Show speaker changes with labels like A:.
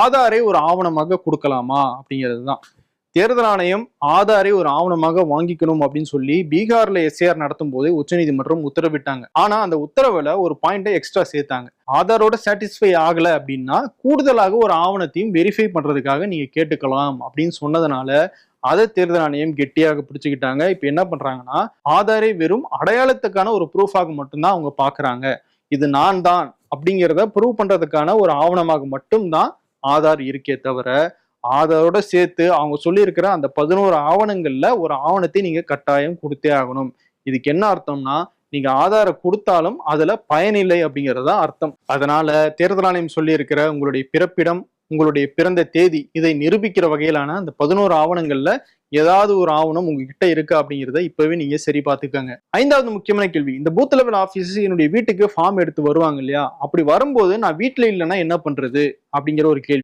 A: ஆதாரை ஒரு ஆவணமாக கொடுக்கலாமா அப்படிங்கிறது தான் தேர்தல் ஆணையம் ஆதாரை ஒரு ஆவணமாக வாங்கிக்கணும் அப்படின்னு சொல்லி பீகார்ல எஸ்ஏஆர் நடத்தும் போது உச்சநீதிமன்றம் உத்தரவிட்டாங்க. ஆனா அந்த உத்தரவுல ஒரு பாயிண்டை எக்ஸ்ட்ரா சேர்த்தாங்க. ஆதாரோட சாட்டிஸ்ஃபை ஆகல அப்படின்னா கூடுதலாக ஒரு ஆவணத்தையும் வெரிஃபை பண்றதுக்காக நீங்க கேட்டுக்கலாம் அப்படின்னு சொன்னதுனால அதை தேர்தல் ஆணையம் கெட்டியாக பிடிச்சுக்கிட்டாங்க. இப்ப என்ன பண்றாங்கன்னா ஆதாரை வெறும் அடையாளத்துக்கான ஒரு ப்ரூஃபாக மட்டும்தான் அவங்க பாக்குறாங்க. இது நான் தான் அப்படிங்கிறத ப்ரூவ் பண்றதுக்கான ஒரு ஆவணமாக மட்டும்தான் ஆதார் இருக்கே தவிர ஆதாரோட சேர்த்து அவங்க சொல்லியிருக்கிற அந்த பதினோரு ஆவணங்கள்ல ஒரு ஆவணத்தை நீங்க கட்டாயம் கொடுத்தே ஆகணும். இதுக்கு என்ன அர்த்தம்னா நீங்க ஆதாரம் கொடுத்தாலும் அதுல பயனில்லை அப்படிங்கிறது தான் அர்த்தம். அதனால தேர்தல் ஆணையம் சொல்லியிருக்கிற உங்களுடைய பிறப்பிடம் உங்களுடைய பிறந்த தேதி இதை நிரூபிக்கிற வகையிலான அந்த பதினோரு ஆவணங்கள்ல ஏதாவது ஒரு ஆவணம் உங்ககிட்ட இருக்கா அப்படிங்கிறத இப்பவே நீங்க சரி பார்த்துக்கோங்க. ஐந்தாவது முக்கியமான கேள்வி. இந்த பூத் லெவல் ஆபீஸ் என்னுடைய வீட்டுக்கு ஃபார்ம் எடுத்து வருவாங்க இல்லையா? அப்படி வரும்போது நான் வீட்டில் இல்லைன்னா என்ன பண்றது? அப்படிங்கிற ஒரு கேள்வி.